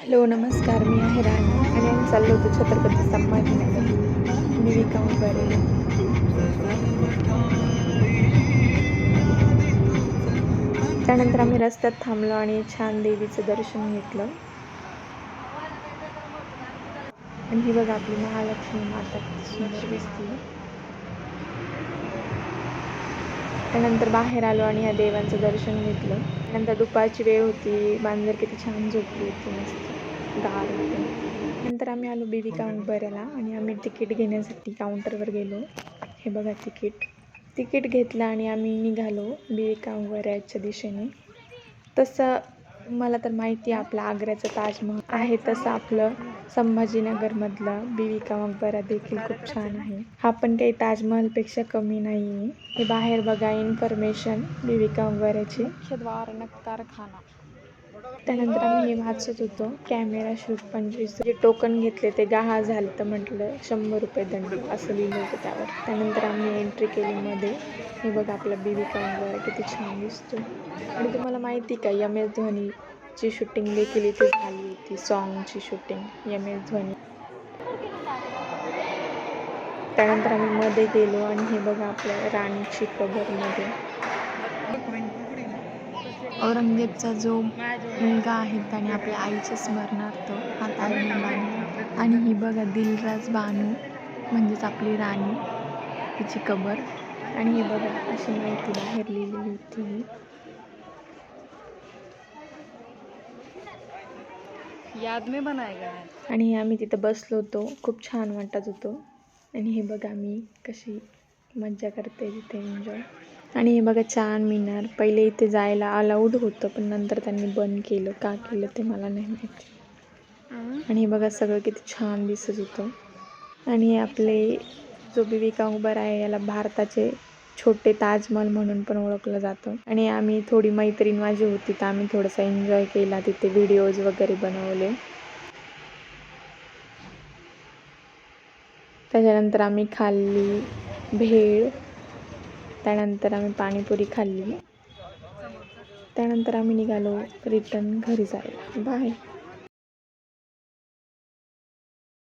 Hello नमस्कार. मी आहे राणी आणि आम्ही चाललो होतो छत्रपती संभाजीनगर. विविका वगैरे त्यानंतर आम्ही रस्त्यात थांबलो आणि छान देवीचं दर्शन घेतलं. आणि ही बघा आपली महालक्ष्मी माता सुंदर दिसते त्यानंतर बाहेर आलो आणि या देवांचं दर्शन घेतलं. नंतर दुपारची वेळ होती. बांजर किती छान झोपली होती. मस्त गार होतं. नंतर आम्ही आलो बीविका काउंटबऱ्याला आणि आम्ही तिकीट घेण्यासाठी काउंटरवर गेलो. हे बघा तिकीट. तिकीट घेतलं आणि आम्ही निघालो बीविका काउंटबऱ्याच्या दिशेने. तसं मला तर माहिती आहे आपला आग्र्याचं ताजमहल आहे तसं आपलं संभाजीनगरमधला बीविका मकबरा देखील खूप छान आहे. हा पण काही ताजमहलपेक्षा कमी नाही आहे हे बाहेर बघा इन्फॉर्मेशन बीविका मकबऱ्याची मुख्यद्वार कारखाना त्यानंतर आम्ही हे वाचत होतो. कॅमेरा शूट पंचवीस जे टोकन घेतले ते गहा झालं तर म्हटलं शंभर रुपये दंड असं लिहिलं होतं त्यावर. त्यानंतर आम्ही एंट्री केली मध्ये. हे बघा आपला बीबी मकबरा किती छान दिसतो. आणि तुम्हाला माहिती का यम एस धोनीची शूटिंग देखील इथे झाली होती सॉन्गची शूटिंग यम एस धोनी. त्यानंतर आम्ही मध्ये गेलो आणि हे बघा आपल्या राणीची कबरमध्ये औरंगजेबचा जो मुलगा आहे त्याने आपल्या आईच्या स्मरणार्थ हा ताजमहल बांधला. आणि ही बघा दिलराज बानू म्हणजेच आपली राणी तिची कबर. आणि ही बघा अशी माहिती बाहेर लिहिलेली होती याद में बनाया गया है आणि आम्ही तिथं बसलो होतो खूप छान वाटत होतो. आणि हे बघा मी कशी मज्जा करते तिथे एन्जॉय आणि हे बघा चार मिनार. पहिले इथे जायला अलाउड होतं पण नंतर त्यांनी बंद केलं. का केलं ते मला नाही माहिती. आणि हे बघा सगळं किती छान दिसत होतं. आणि हे आपले जो बीविका उबर आहे याला भारताचे छोटे ताजमहल म्हणून पण ओळखलं जातं. आणि आम्ही थोडी मैत्रीण माझी होती तर आम्ही थोडासा एन्जॉय केला. तिथे व्हिडिओज वगैरे बनवले. त्याच्यानंतर आम्ही खाल्ली भेळ. त्यानंतर आम्ही पाणीपुरी खाल्ली. त्यानंतर आम्ही निघालो रिटर्न घरी जायला. बाय